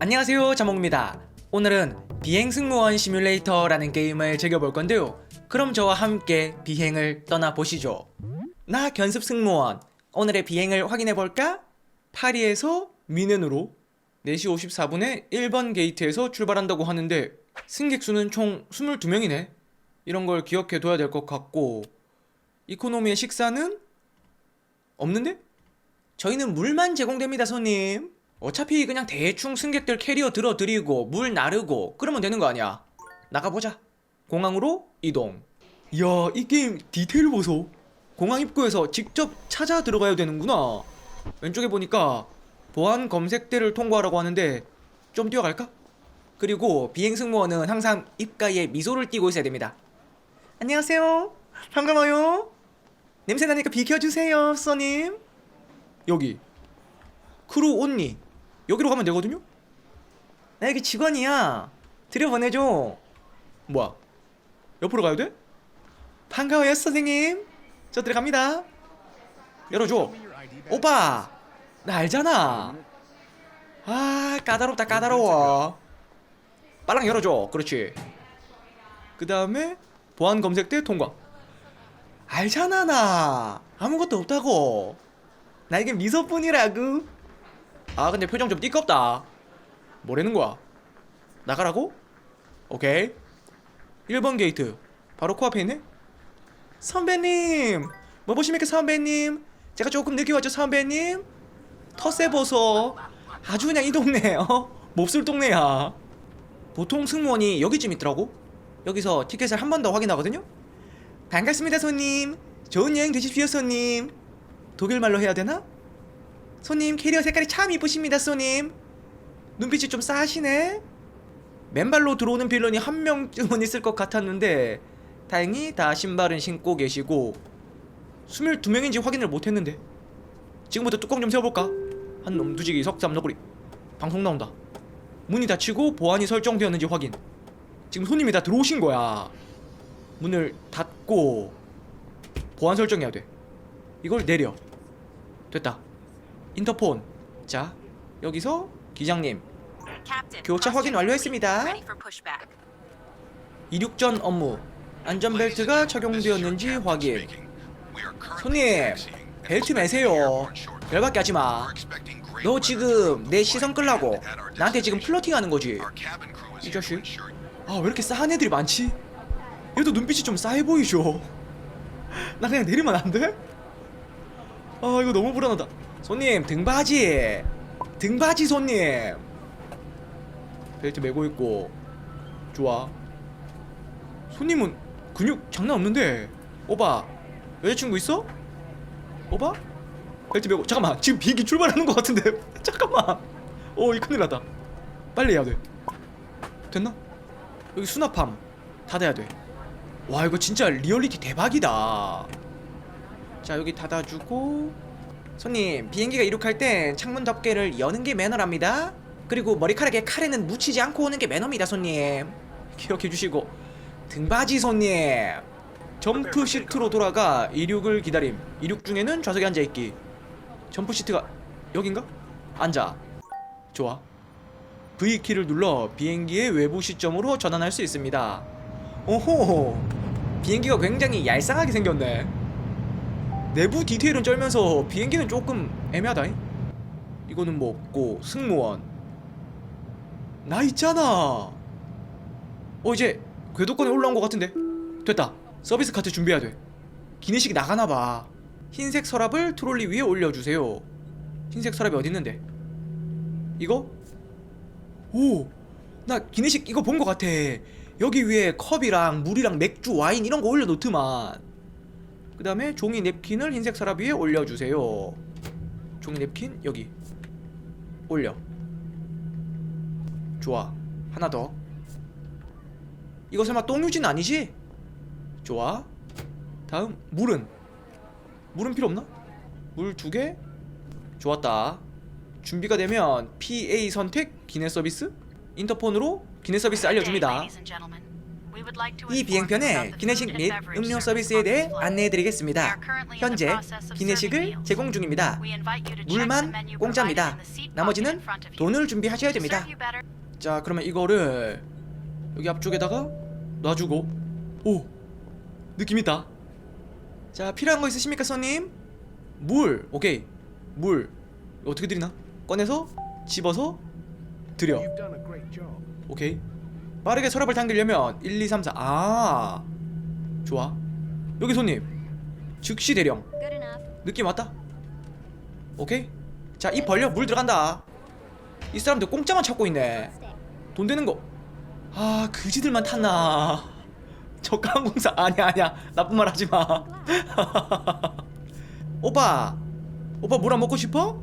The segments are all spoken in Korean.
안녕하세요 자몽입니다 오늘은 비행 승무원 시뮬레이터라는 게임을 즐겨볼 건데요 그럼 저와 함께 비행을 떠나보시죠 나 견습 승무원 오늘의 비행을 확인해볼까? 파리에서 미넨으로 4시 54분에 1번 게이트에서 출발한다고 하는데 승객 수는 총 22명이네 이런 걸 기억해 둬야 될 것 같고 이코노미의 식사는 없는데? 저희는 물만 제공됩니다, 손님. 어차피 그냥 대충 승객들 캐리어 들어드리고 물 나르고 그러면 되는 거 아니야. 나가보자. 공항으로 이동. 이야, 이 게임 디테일 보소. 공항 입구에서 직접 찾아 들어가야 되는구나. 왼쪽에 보니까 보안 검색대를 통과하라고 하는데 좀 뛰어갈까? 그리고 비행 승무원은 항상 입가에 미소를 띠고 있어야 됩니다. 안녕하세요. 반가워요. 냄새 나니까 비켜주세요, 써님. 여기 크루 온니 여기로 가면 되거든요? 나 여기 직원이야. 들여보내줘. 뭐야? 옆으로 가야 돼? 반가워요 선생님. 저 들어갑니다. 열어줘. 오빠 나 알잖아. 아 까다롭다 까다로워. 빨랑 열어줘. 그렇지. 그 다음에 보안 검색대 통과. 알잖아 나. 아무것도 없다고. 나에게 미소뿐이라고. 아 근데 표정 좀 띠껍다. 뭐라는 거야? 나가라고? 오케이. 1번 게이트. 바로 코앞에 있네. 선배님, 뭐 보십니까 선배님? 제가 조금 늦게 왔죠 선배님? 텃세 보소. 아주 그냥 이 동네 어? 몹쓸 동네야. 보통 승무원이 여기쯤 있더라고. 여기서 티켓을 한 번 더 확인하거든요. 반갑습니다 손님. 좋은 여행 되십시오 손님. 독일 말로 해야 되나? 손님 캐리어 색깔이 참 이쁘십니다 손님. 눈빛이 좀 싸하시네. 맨발로 들어오는 빌런이 한 명쯤은 있을 것 같았는데 다행히 다 신발은 신고 계시고 22명인지 확인을 못했는데 지금부터 뚜껑 좀 세워볼까? 한 놈 두지기 석삼 너구리. 방송 나온다. 문이 닫히고 보안이 설정되었는지 확인. 지금 손님이 다 들어오신 거야. 문을 닫고 보안 설정해야 돼. 이걸 내려. 됐다 인터폰. 자 여기서 기장님. 교차 확인 완료했습니다. 이륙전 업무. 안전벨트가 착용되었는지 확인. 손님 벨트 매세요. 열받게 하지 마. 너 지금 내 시선 끌라고. 나한테 지금 플러팅 하는 거지. 이 자식. 아 왜 이렇게 싸한 애들이 많지? 얘도 눈빛이 좀 싸해 보이죠? 나 그냥 내리면 안 돼? 아 이거 너무 불안하다 손님 등받이. 등받이 손님. 벨트 메고 있고. 좋아. 손님은 근육 장난 없는데. 오바 여자친구 있어? 오바? 벨트 메고 잠깐만. 지금 비행기 출발하는 것 같은데. 잠깐만. 어이 큰일 났다. 빨리 해야 돼. 됐나? 여기 수납함 닫아야 돼와 이거 진짜 리얼리티 대박이다. 자 여기 닫아주고 손님 비행기가 이륙할 땐 창문 덮개를 여는 게 매너랍니다. 그리고 머리카락에 카레는 묻히지 않고 오는 게 매너입니다 손님. 기억해 주시고. 등받이 손님. 점프 시트로 돌아가 이륙을 기다림. 이륙 중에는 좌석에 앉아있기. 점프 시트가 여긴가? 앉아. 좋아. V키를 눌러 비행기의 외부 시점으로 전환할 수 있습니다. 오호. 비행기가 굉장히 얄쌍하게 생겼네 내부 디테일은 쩔면서 비행기는 조금 애매하다. 이거는 뭐 없고 승무원 나 있잖아. 어 이제 궤도권에 올라온 것 같은데 됐다. 서비스 카트 준비해야 돼. 기내식이 나가나 봐. 흰색 서랍을 트롤리 위에 올려주세요. 흰색 서랍이 어디 있는데? 이거? 오, 나 기내식 이거 본 것 같아. 여기 위에 컵이랑 물이랑 맥주, 와인 이런 거 올려놓더만. 그 다음에 종이 냅킨을 흰색 서랍 위에 올려주세요. 종이 냅킨 여기. 올려. 좋아. 하나 더. 이거 설마 똥유진 아니지? 좋아. 다음 물은. 물은 필요 없나? 물 두 개? 좋았다. 준비가 되면 PA 선택 기내 서비스? 인터폰으로 기내 서비스 알려줍니다 이 비행편의 기내식 및 음료 서비스에 대해 안내해드리겠습니다. 현재 기내식을 제공 중입니다. 물만 공짜입니다. 나머지는 돈을 준비하셔야 됩니다. 자, 그러면 이거를 여기 앞쪽에다가 놔주고 오 느낌 있다. 자, 필요한 거 있으십니까, 손님? 물, 오케이, 물 어떻게 드리나? 꺼내서 집어서 드려. 오케이. 빠르게 서랍을 당기려면 1, 2, 3, 4. 아. 좋아. 여기 손님. 즉시 대령. 느낌 왔다. 오케이. 자, 입 벌려. 물 들어간다. 이 사람들 공짜만 찾고 있네. 돈 되는 거. 아, 그지들만 탔나. 저가 항공사 아니야, 아니야. 나쁜 말 하지 마. 오빠. 오빠 물 안 먹고 싶어?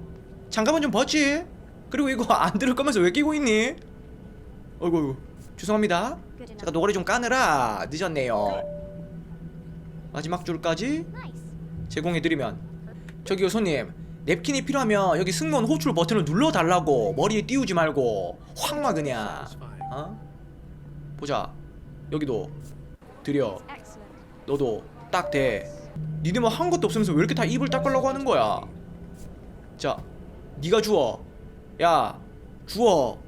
장갑은 좀 벗지. 그리고 이거 안 들을 거면서 왜 끼고 있니? 어이구, 어이구. 죄송합니다. 제가 노가리 좀 까느라 늦었네요. 마지막 줄까지. 제공해드리면 저기요 손님 냅킨이 필요하면 여기 승무원 호출 버튼을 눌러달라고 머리에 띄우지 말고 확 막 그냥. 어? 보자 여기도 드려. 너도 딱대 니네 뭐 한 것도 없으면서 왜 이렇게 다 입을 닦으려고 하는 거야 자 니가 주워 야 주워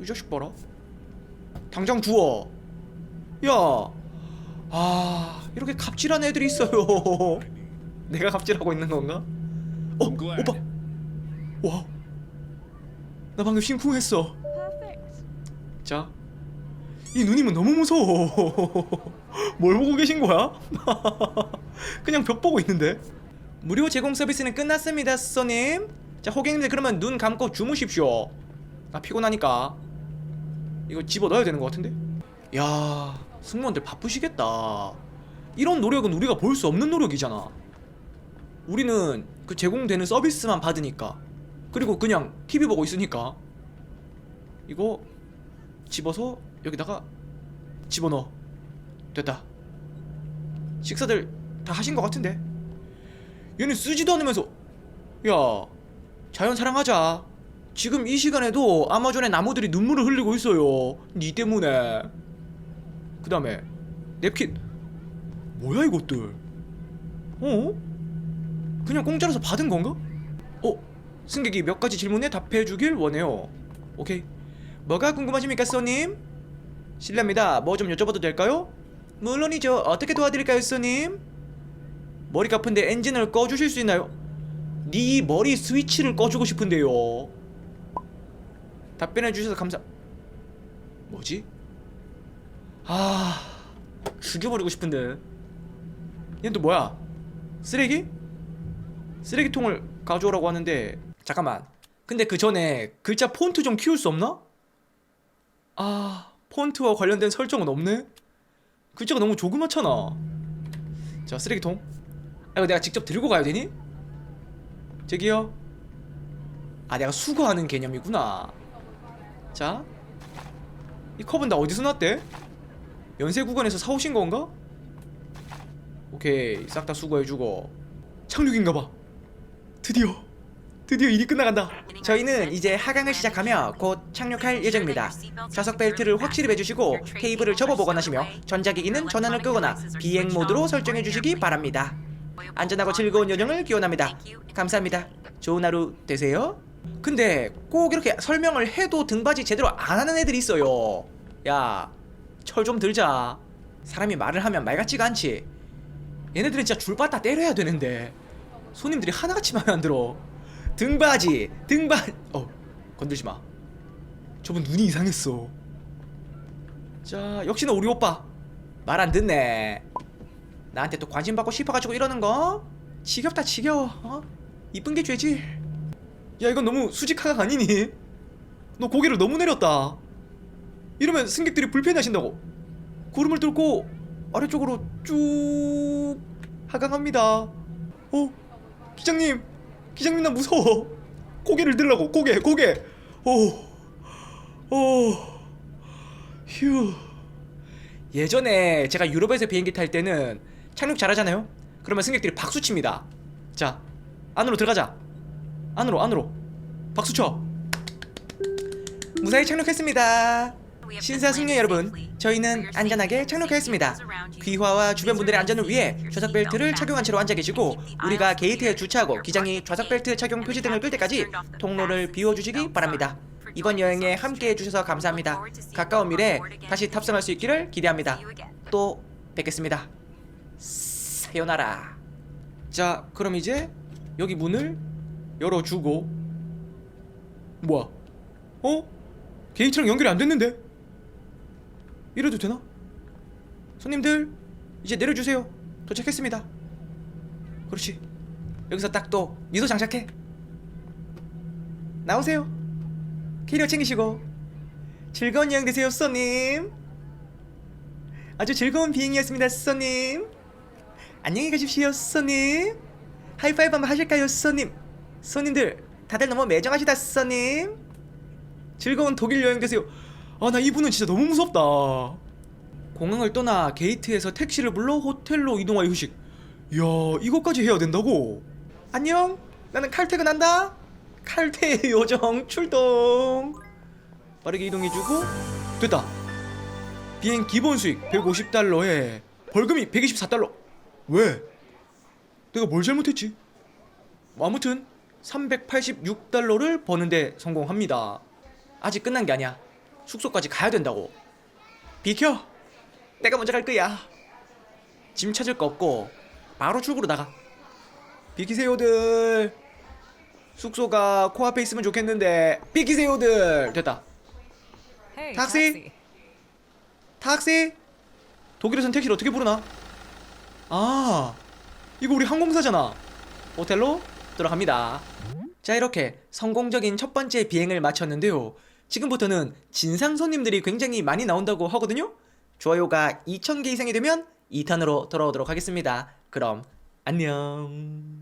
이 자식 봐라 당장 주워 야아 이렇게 갑질한 애들이 있어요 내가 갑질하고 있는 건가? 어. 오빠 와나 방금 심쿵했어. 자, 이 누님은 너무 무서워. 뭘 보고 계신 거야? 그냥 벽 보고 있는데. 무료 제공 서비스는 끝났습니다, 손님. 자, 호객님들 그러면 눈 감고 주무십시오. 나 피곤하니까. 이거 집어 넣어야 되는 것 같은데. 야, 승무원들 바쁘시겠다. 이런 노력은 우리가 볼 수 없는 노력이잖아. 우리는 그 제공되는 서비스만 받으니까. 그리고 그냥 TV 보고 있으니까. 이거 집어서 여기다가 집어넣어 됐다 식사들 다 하신 것 같은데 얘는 쓰지도 않으면서 야 자연 사랑하자 지금 이 시간에도 아마존의 나무들이 눈물을 흘리고 있어요 니 때문에 그 다음에 냅킨 뭐야 이것들 어? 그냥 공짜로서 받은 건가? 어? 승객이 몇 가지 질문에 답해 주길 원해요 오케이 뭐가 궁금하십니까, 손님? 실례입니다. 뭐 좀 여쭤봐도 될까요? 물론이죠. 어떻게 도와드릴까요, 손님? 머리가 아픈데 엔진을 꺼주실 수 있나요? 네 머리 스위치를 꺼주고 싶은데요. 답변해 주셔서 감사. 뭐지? 아, 죽여버리고 싶은데. 얘는 또 뭐야? 쓰레기? 쓰레기통을 가져오라고 하는데 잠깐만. 근데 그 전에 글자 폰트 좀 키울 수 없나? 아 폰트와 관련된 설정은 없네 글자가 너무 조그맣잖아 자 쓰레기통 아 이거 내가 직접 들고 가야 되니? 저기요 아 내가 수거하는 개념이구나 자 이 컵은 다 어디서 났대? 연세구간에서 사오신 건가? 오케이 싹 다 수거해주고 착륙인가봐 드디어 드디어 일이 끝나간다 저희는 이제 하강을 시작하며 곧 착륙할 예정입니다 좌석 벨트를 확실히 매주시고 테이블을 접어보관하시며 전자기기는 전원을 끄거나 비행 모드로 설정해 주시기 바랍니다. 안전하고 즐거운 여정을 기원합니다. 감사합니다. 좋은 하루 되세요. 근데 꼭 이렇게 설명을 해도 등받이 제대로 안 하는 애들이 있어요. 야, 철 좀 들자. 사람이 말을 하면 말 같지가 않지. 얘네들은 진짜 줄바다 때려야 되는데 손님들이 하나같이 마음에 안 들어. 등받이, 등바. 어, 건들지 마. 저분 눈이 이상했어. 자, 역시나 우리 오빠 말 안 듣네. 나한테 또 관심 받고 싶어가지고 이러는 거 지겹다 지겨워. 어? 이쁜 게 죄지. 야, 이건 너무 수직하가 아니니? 너 고개를 너무 내렸다. 이러면 승객들이 불편해하신다고. 구름을 뚫고 아래쪽으로 쭉 하강합니다. 어, 기장님, 기장님 나 무서워. 고개를 들라고 고개 고개. 오, 오, 휴. 예전에 제가 유럽에서 비행기 탈 때는 착륙 잘하잖아요. 그러면 승객들이 박수 칩니다. 자, 안으로 들어가자. 안으로 안으로. 박수 쳐. 무사히 착륙했습니다. 신사 숙녀 여러분, 저희는 안전하게 착륙하였습니다. 귀화와 주변 분들의 안전을 위해 좌석 벨트를 착용한 채로 앉아 계시고 우리가 게이트에 주차하고 기장이 좌석 벨트 착용 표시 등을 끌 때까지 통로를 비워주시기 바랍니다. 이번 여행에 함께해 주셔서 감사합니다. 가까운 미래에 다시 탑승할 수 있기를 기대합니다. 또 뵙겠습니다. 사요나라. 자, 그럼 이제 여기 문을 열어주고 뭐야? 어? 게이트랑 연결이 안 됐는데? 이래도 되나? 손님들 이제 내려주세요. 도착했습니다. 그렇지. 여기서 딱 또 미소 장착해. 나오세요. 캐리어 챙기시고 즐거운 여행 되세요, 손님. 아주 즐거운 비행이었습니다, 손님. 안녕히 가십시오, 손님. 하이파이브 한번 하실까요, 손님? 손님들 다들 너무 매정하시다, 손님. 즐거운 독일 여행 되세요. 아, 나 이분은 진짜 너무 무섭다. 공항을 떠나 게이트에서 택시를 불러 호텔로 이동하여 휴식. 이야, 이것까지 해야 된다고? 안녕, 나는 칼퇴근한다. 칼퇴 요정 출동. 빠르게 이동해주고 됐다. 비행 기본 수익 150달러에 벌금이 124달러. 왜? 내가 뭘 잘못했지? 뭐 아무튼 386달러를 버는데 성공합니다. 아직 끝난 게 아니야. 숙소까지 가야 된다고. 비켜. 내가 먼저 갈 거야. 짐 찾을 거 없고 바로 출구로 나가. 비키세요들. 숙소가 코앞에 있으면 좋겠는데 비키세요들. 됐다. Hey, Taxi. 택시. 독일에선 택시를 어떻게 부르나? 아, 이거 우리 항공사잖아. 호텔로 들어갑니다. 자, 이렇게 성공적인 첫 번째 비행을 마쳤는데요. 지금부터는 진상 손님들이 굉장히 많이 나온다고 하거든요. 좋아요가 2,000개 이상이 되면 2탄으로 돌아오도록 하겠습니다. 그럼 안녕.